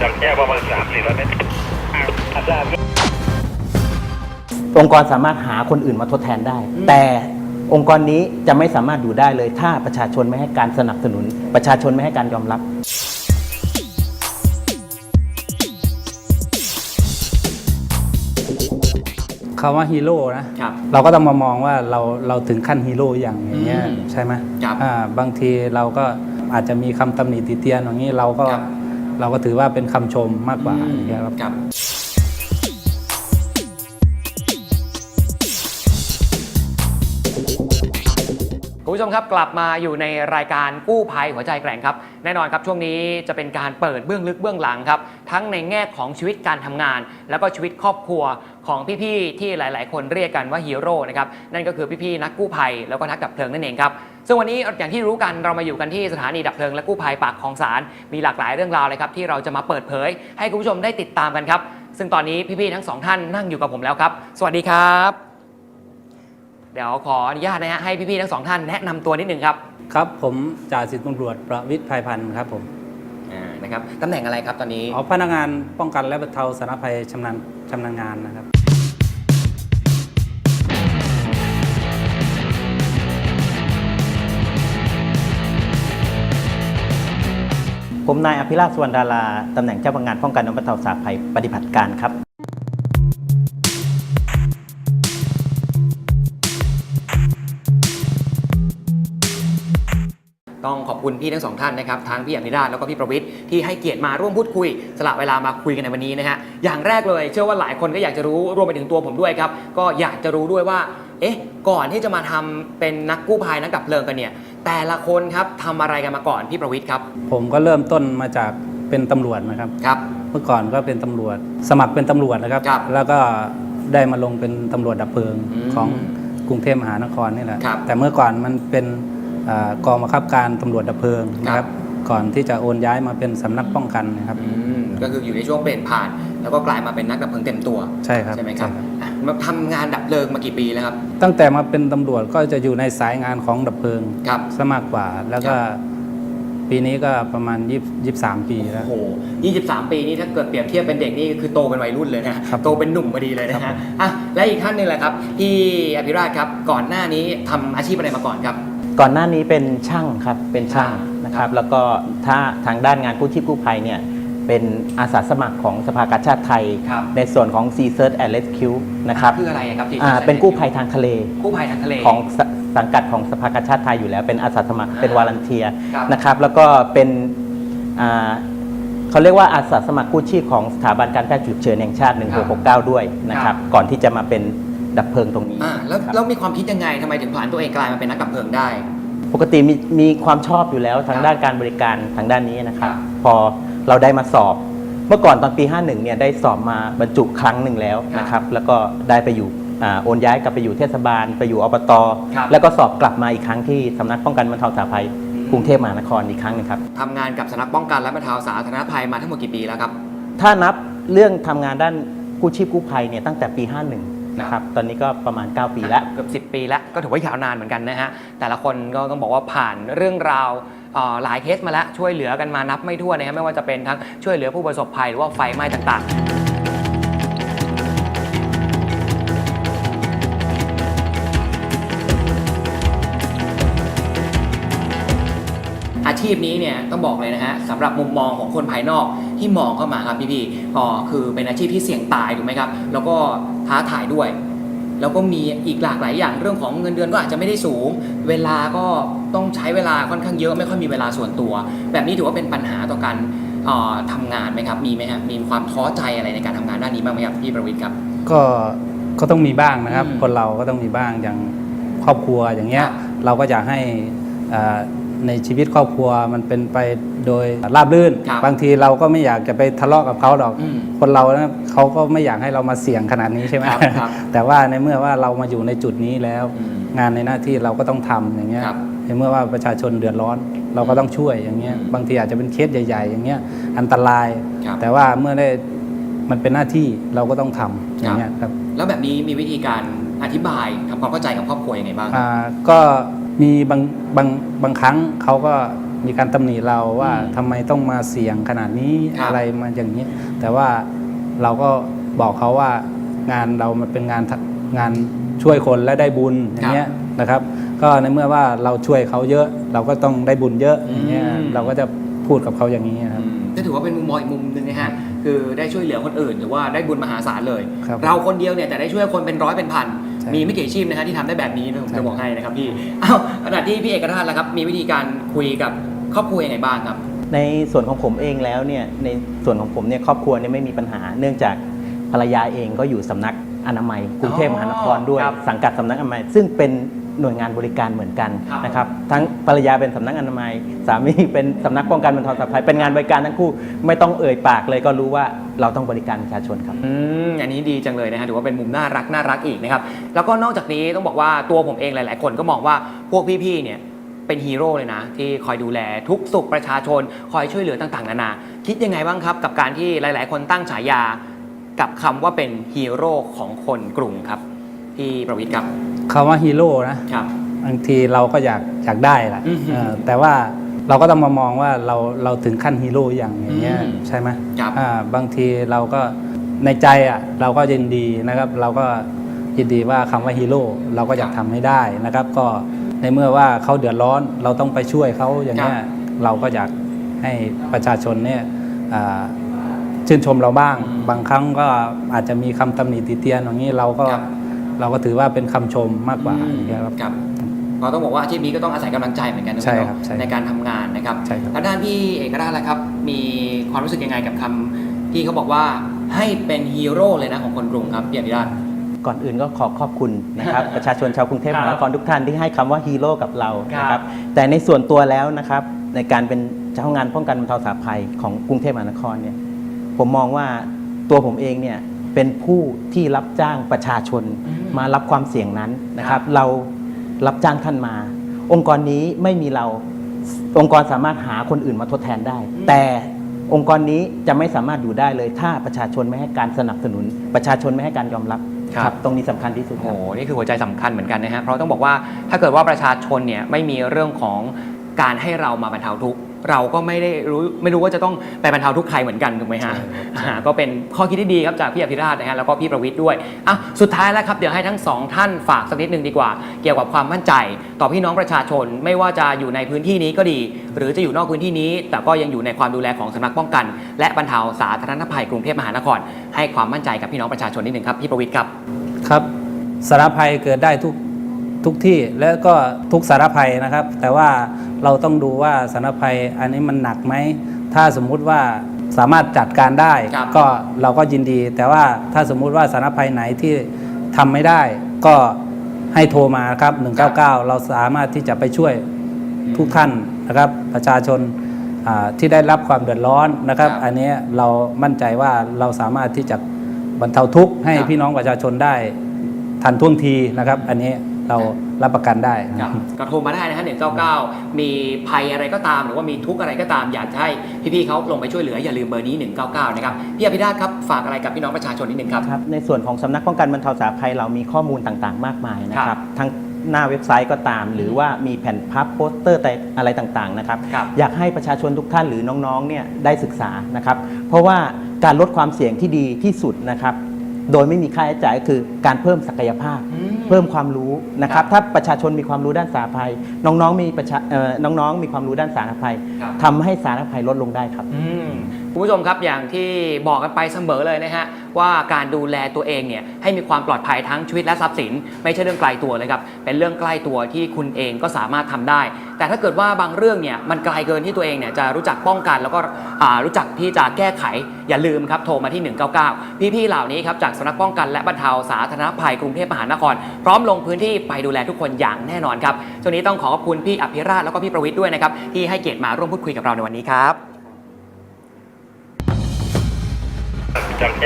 จากแค่ประมาณสามสี่ร้อยเมตรอาจารย์องค์กรสามารถหาคนอื่นมาทดแทนได้ แต่องค์กรนี้จะไม่สามารถอยู่ได้เลย ถ้าประชาชนไม่ให้การสนับสนุน ประชาชนไม่ให้การยอมรับคำว่าฮีโร่นะครับเราก็ต้องมามองว่าเราเราถึงขั้นฮีโร่อย่างอย่างเงี้ยอืมใช่ไหมครับอ่าบางทีเราก็อาจจะมีคำตำหนิติเตียนอย่างนี้เราก็ครับ เราก็ถือว่าเป็นคำชมมากกว่าอืมอย่างเงี้ยครับ ครับคุณผู้ชมครับกลับมาอยู่ในรายการกู้ภัยหัวใจแกร่งครับ แน่นอนครับช่วงนี้จะเป็นการเปิดเบื้องลึกเบื้องหลังครับ ทั้งในแง่ของชีวิตการทำงาน แล้วก็ชีวิตครอบครัว ของพี่ๆที่หลาย ๆ คนเรียกกันว่าฮีโร่นะครับนั่นก็คือพี่ๆนักกู้ภัยแล้วก็นักดับเพลิงนั่นเองครับซึ่งวันนี้อย่างที่รู้กันเรามาอยู่กันที่สถานีดับเพลิงและกู้ภัยปากคลองสารมีหลากหลายเรื่องราวเลยครับที่เราจะมาเปิดเผย ให้คุณผู้ชมได้ติดตามกันครับซึ่งตอนนี้พี่ๆทั้งสองท่านนั่งอยู่กับผมแล้วครับสวัสดีครับ เดี๋ยวขออนุญาตนะฮะให้พี่ๆทั้งสองท่านแนะนำตัวนิดนึงครับครับผมจ่าสิบตำรวจประวิทย์ภัยพันธ์ครับผมอ่านะครับตำแหน่งอะไรครับตอนนี้ อ๋อพนักงานป้องกันและบรรเทาสาธารณภัยชำนาญชำนาญงานนะครับ ผมนายอภิราชสวรรดารา ตำแหน่งเจ้าพนักงานป้องกันและบรรเทาสาภัยปฏิบัติการครับ ต้องขอบคุณพี่ทั้งสองท่านนะครับทั้งพี่อนิราชแล้วก็พี่ประวิทย์ที่ให้เกียรติมาร่วมพูดคุย สละเวลามาคุยกันในวันนี้นะฮะอย่างแรกเลยเชื่อว่าหลายคนก็อยากจะรู้รวมไปถึงตัวผมด้วยครับก็อยากจะรู้ด้วยว่า เอ๊ะ ก่อนที่จะมาทำเป็นนักกู้ภัยนักดับเพลิงกันเนี่ย แต่ละคนครับทำอะไรกันมาก่อนพี่ประวิทย์ครับผมก็เริ่มต้นมาจากเป็นตำรวจนะครับ ครับ เมื่อก่อนก็เป็นตำรวจ สมัครเป็นตำรวจนะครับ ครับแล้วก็ได้มาลงเป็นตำรวจดับเพลิงอืมของกรุงเทพมหานครนี่แหละ ครับแต่เมื่อก่อนมันเป็นอ่ากองบังคับการตำรวจดับเพลิงนะคครัรับ บ ก่อนที่จะโอนย้ายมาเป็นสำนักป้องกันนะครับ อืมก็คืออยู่ในช่วงเปลี่ยนผ่าน แล้วก็กลายมาเป็นนักดับเพลิงเต็มตัวใช่ครับใช่ไหมครับใช่ครับอะมาทำงานดับเพลิงมากี่ปีแล้วครับตั้งแต่มาเป็นตำรวจก็จะอยู่ในสายงานของดับเพลิงครับ ซะมากกว่า แล้วก็ปีนี้ก็ประมาณ20 23 ปีแล้ว โอ้โห 23 ปีนี่ถ้าเกิดเปรียบเทียบเป็นเด็กนี่คือโตเป็นวัยรุ่นเลยนะ ครับ โตเป็นหนุ่มพอดีเลยนะครัฮะบอะ และอีกท่านหนึงแหละครับ พี่อภิราชครับ ก่อนหน้านี้ทำอาชีพอะไรมาก่อนครับ ก่อนหน้านี้เป็นช่างครับเป็นช่างอ่านนะครับ แล้วก็ถ้าทางด้านงานกู้ชีพกู้ภัยเนี่ยเป็นอาสาสมัครของสภากาชาติไทย ครับในส่วนของ Sea Search and Rescue นะครับคืออะไรอะครับที่อ่าเป็นกู้ภัยทางทะเล กู้ภัยทางทะเล ของสสังกัดของสภากาชาติไทยอยู่แล้วเป็นอาสาสมัครอ่าเป็นวาลันเทียครับนะครับ แล้วก็เป็นอ่าเขาเรียกว่าอาสาสมัครกู้ชีพของสถาบันการแพทย์ฉุกเฉินแห่งชาติ 1669 ด้วยนะครับ ก่อนที่จะมาเป็น ดับเพลิงตรงนี้อ่าแล้วครับ แล้วมีความคิดยังไงทำไมถึงผ่านตัวเองกลายมาเป็นนักดับเพลิงได้ ปกติมีมีความชอบอยู่แล้วทางครับด้านการบริการทางด้านนี้นะครับครับพอเราได้มาสอบ เมื่อก่อนตอนปี 51เนี่ยได้สอบมาบรรจุครั้งหนึ่งแล้วนะครับ แล้วก็ได้ไปอยู่อาโอนย้ายกลับไปอยู่เทศบาล ไปอยู่อบต ครับแล้วก็สอบกลับมาอีกครั้งที่สำนักป้องกันบรรเทาสาธารณภัยอืม กรุงเทพมหานครอีกครั้งหนึงครับ ทำงานกับสำนักป้องกันและบรรเทาสาธารณภัยมาทั้งหมดกี่ปีแล้วครับ ถ้านับเรื่องทำงานด้านกู้ชีพกู้ภัยเนี่ยตั้งแต่ปี 51 นะครับตอนนี้ก็ประมาณ 9 ปีแล้ว เกือบ10 ปีแล้วก็ถือว่ายาวนานเหมือนกันนะฮะแต่ละคนก็ต้องบอกว่าผ่านเรื่องราวเอ่อหลายเคสมาแล้วช่วยเหลือกันมานับไม่ถ้วนนะครับไม่ว่าจะเป็นทั้งช่วยเหลือผู้ประสบภัยหรือว่าไฟไหม้ต่างๆ อาชีพนี้เนี่ยต้องบอกเลยนะฮะสำหรับมุมมองของคนภายนอกที่มองเข้ามาครับพี่ๆก็คือเป็นอาชีพที่เสี่ยงตายถูกไหมครับ แล้วก็ ท้าทายด้วย แล้วก็มีอีกหลากหลายอย่างเรื่องของเงินเดือนก็อาจจะไม่ได้สูง เวลาก็ต้องใช้เวลาค่อนข้างเยอะไม่ค่อยมีเวลาส่วนตัว แบบนี้ถือว่าเป็นปัญหาต่อการเอ่อทำงานไหมครับมีไหมครับมีความท้อใจอะไรในการทำงานด้านนี้บ้างไหมครับพี่ประวิทย์ครับ ก็ก็ต้องมีบ้างนะครับอืมคนเราก็ต้องมีบ้างอย่างครอบครัวอย่างเงี้ยครับเราก็อยากให้อ่า ในชีวิตครอบครัวมันเป็นไปโดยราบรื่น ครับบางทีเราก็ไม่อยากจะไปทะเลาะกับเขาหรอก อืมคนเรานะเขาก็ไม่อยากให้เรามาเสี่ยงขนาดนี้ใช่ไหมครับครับแต่ว่าในเมื่อว่าเรามาอยู่ในจุดนี้แล้ว อืมงานในหน้าที่เราก็ต้องทำอย่างเงี้ยครับในเมื่อว่าประชาชนเดือดร้อน เราก็ต้องช่วยอย่างเงี้ยอืมบางทีอาจจะเป็นเคสใหญ่ ๆ อย่างเงี้ยอันตราย ครับ แต่ว่าเมื่อได้มันเป็นหน้าที่เราก็ต้องทำอย่างเงี้ยครับ แล้วแบบนี้มีวิธีการอธิบายทำความเข้าใจกับครอบครัวยังไงบ้าง อ่าก็ มีบางบางบางครั้งเขาก็มีการตำหนิเราว่าอืมทำไมต้องมาเสี่ยงขนาดนี้ครับอะไรมาอย่างนี้ แต่ว่าเราก็บอกเขาว่างานเรามันเป็นงานทำงานช่วยคนและได้บุญอย่างเงี้ยนะครับ ก็ในเมื่อว่าเราช่วยเขาเยอะ เราก็ต้องได้บุญเยอะอย่างเงี้ยอืมเราก็จะพูดกับเขาอย่างนี้ครับก็ถือว่าเป็นมุมมองอีกมุมหนึ่งนะฮะคือได้ช่วยเหลือคนอื่นหรือว่าได้บุญมหาศาลเลยครับเราคนเดียวเนี่ยแต่ได้ช่วยคนเป็นร้อยเป็นพันใช่ มีไม่กี่อาชีพนะฮะที่ทำได้แบบนี้นะผมใช่จะบอกให้นะครับพี่อ้าวขณะที่พี่เอกราชล่ะครับ มีวิธีการคุยกับครอบครัวยังไงบ้างครับ ในส่วนของผมเองแล้วเนี่ยในส่วนของผมเนี่ยครอบครัวเนี่ยไม่มีปัญหา เนื่องจากภรรยาเองก็อยู่สำนักอนามัยกรุงเทพมหานครด้วยครับสังกัดสำนักอนามัย ซึ่งเป็น หน่วยงานบริการเหมือนกันครับนะครับทั้งภรรยาเป็นสำนักอนามัย สามีเป็นสำนักป้องกันบรรเทาสาธารณภัยเป็นงานบริการทั้งคู่ไม่ต้องเอ่ยปากเลยก็รู้ว่าเราต้องบริการประชาชนครับ อืมอันนี้ดีจังเลยนะฮะถือว่าเป็นมุมน่ารักน่ารักอีกนะครับแล้วก็นอกจากนี้ต้องบอกว่าตัวผมเองหลาย ๆ คนก็มองว่าพวกพี่ๆเนี่ยเป็นฮีโร่เลยนะ ที่คอยดูแลทุกสุขประชาชน คอยช่วยเหลือต่างๆนานาคิดยังไงบ้างครับ กับการที่หลาย ๆ คนตั้งฉายา กับคำว่าเป็นฮีโร่ของคนกรุงครับพี่ประวิทย์ครับ คำว่าฮีโร่นะครับ บางทีเราก็อยากอยากได้แหละอือหือเออแต่ว่าเราก็ต้องมามองว่าเราเราถึงขั้นฮีโร่อย่างอย่างเงี้ยอืมใช่ไหมครับอ่าบางทีเราก็ในใจอะเราก็ยินดีนะครับ เราก็ยินดีว่าคำว่าฮีโร่เราก็อยากทำให้ได้นะครับ ก็ในเมื่อว่าเขาเดือดร้อนเราต้องไปช่วยเขาอย่างเงี้ยเราก็อยากให้ประชาชนเนี่ยอ่า ชื่นชมเราบ้าง บางครั้งก็อาจจะมีคำตำหนิติเตียนอย่างนี้เราก็ครับ เราก็ถือว่าเป็นคำชมมากกว่าอืมอย่างเงี้ยครับครับก็ต้องบอกว่าอาชีพนี้ก็ต้องอาศัยกำลังใจเหมือนกันนะใช่ครับเนาะใช่ในการทำงานนะครับใช่ครับแล้วด้านพี่เอกราชล่ะครับ มีความรู้สึกยังไงกับคำที่เขาบอกว่าให้เป็นฮีโร่เลยนะของคนกรุงครับพี่อภิราชก่อนอื่นก็ขอขอบคุณนะครับประชาชนชาวกรุงเทพมหานครทุกท่านที่ให้คำว่าฮีโร่กับเรานะคครัรับบแต่ในส่วนตัวแล้วนะครับในการเป็นเจ้างานป้องกันบรรเทาสาธารณภัยของกรุงเทพมหานครเนี่ยผมมองว่าตัวผมเองเนี่ย เป็นผู้ที่รับจ้างประชาชนอืมมารับความเสี่ยงนั้นนะคครัรับบเรารับจ้างท่านมา องค์กรนี้ไม่มีเราองค์กรสามารถหาคนอื่นมาทดแทนได้ แต่องค์กรนี้จะไม่สามารถอยู่ได้เลย ถ้าประชาชนไม่ให้การสนับสนุน ประชาชนไม่ให้การยอมรับครับ ตรงนี้สำคัญที่สุดคโอ้รับโหนี่คือหัวใจสำคัญเหมือนกันนะฮะเพราะต้องบอกว่าถ้าเกิดว่าประชาชนเนี่ยไม่มีเรื่องของการให้เรามาบรรเทาทุกข์ เราก็ไม่ได้รู้ไม่รู้ว่าจะต้องไปบรรเทาทุกข์ใครเหมือนกันถูกไหมฮะอ่าก็เป็นข้อคิดที่ดีครับจากพี่อภิราชนะฮะแล้วก็พี่ประวิทย์ด้วยอะสุดท้ายแล้วครับเดี๋ยวให้ทั้งสองท่านฝากสักนิดหนึ่งดีกว่า เกี่ยวกับความมั่นใจ ต่อพี่น้องประชาชนไม่ว่าจะอยู่ในพื้นที่นี้ก็ดี หรือจะอยู่นอกพื้นที่นี้ แต่ก็ยังอยู่ในความดูแลของสำนักป้องกัน และบรรเทาสาธารณภัยกรุงเทพมหานคร ให้ความมั่นใจกับพี่น้องประชาชนนิดหนึ่งครับพี่ประวิทย์ครับครับสารภัยเกิดได้ทุกทุกที่แล้วก็ทุกสารภัยนะครับ แต่ว่า เราต้องดูว่าสารภัยอันนี้มันหนักไหม ถ้าสมมุติว่าสามารถจัดการได้ ครับ ก็เราก็ยินดี แต่ว่าถ้าสมมุติว่าสารภัยไหนที่ทำไม่ได้ ก็ให้โทรมาครับ 199 เราสามารถที่จะไปช่วยทุกท่านนะครับ ประชาชนอ่าที่ได้รับความเดือดร้อนนะครับ ครับอันนี้เรามั่นใจว่าเราสามารถที่จะบรรเทาทุกข์ให้ครับ พี่น้องประชาชนได้ทันท่วงทีนะครับ อันนี้ เรารับประกันได้ครับก็โทรมาได้นะฮะ199 มีภัยอะไรก็ตาม หรือว่ามีทุกข์อะไรก็ตาม อยากจะให้พี่ๆเขาลงไปช่วยเหลือ อย่าลืมเบอร์นี้ 199 นะครับ พี่อภิราชครับฝากอะไรกับพี่น้องประชาชนนิดหนึ่งครับ ครับในส่วนของสำนักป้องกันบรรเทาสาธารณภัยเรามีข้อมูลต่างๆ มากมายนะคครัรับบทั้งหน้าเว็บไซต์ก็ตาม หรือว่ามีแผ่นพับโปสเตอร์แต่อะไรต่างๆนะครับครับอยากให้ประชาชนทุกท่านหรือน้องๆเนี่ยได้ศึกษานะครับ เพราะว่าการลดความเสี่ยงที่ดีที่สุดนะครับ โดยไม่มีค่าใช้จ่ายก็คือการเพิ่มศักยภาพอืมเพิ่มความรู้นะคครัรับบถ้าประชาชนมีความรู้ด้านสาธารณภัย น้องๆมีประชาเอ่อน้องๆมีความรู้ด้านสาธารณภัยครับทำให้สาธารณภัยลดลงได้ครับอืม คุณผู้ชมครับอย่างที่บอกกันไปเสมอเลยนะฮะว่าการดูแลตัวเองเนี่ยให้มีความปลอดภัยทั้งชีวิตและทรัพย์สิน ไม่ใช่เรื่องไกลตัวเลยครับเป็นเรื่องใกล้ตัวที่คุณเองก็สามารถทำได้ แต่ถ้าเกิดว่าบางเรื่องเนี่ยมันไกลเกินที่ตัวเองเนี่ยจะรู้จักป้องกัน แล้วก็รู้จักที่จะแก้ไขอย่าลืมครับโทรมาที่ 199 พี่ๆเหล่านี้ครับจากสำนักป้องกันและบรรเทาสาธารณภัยกรุงเทพมหานคร พร้อมลงพื้นที่ไปดูแลทุกคนอย่างแน่นอนครับช่วงนี้ต้องขอขอบคุณพี่อภิราชแล้วก็พี่ประวิทย์ด้วยนะครับที่ให้เกียรติมาร่วมพูดคุยกับเราในวันนี้ครับ จากแย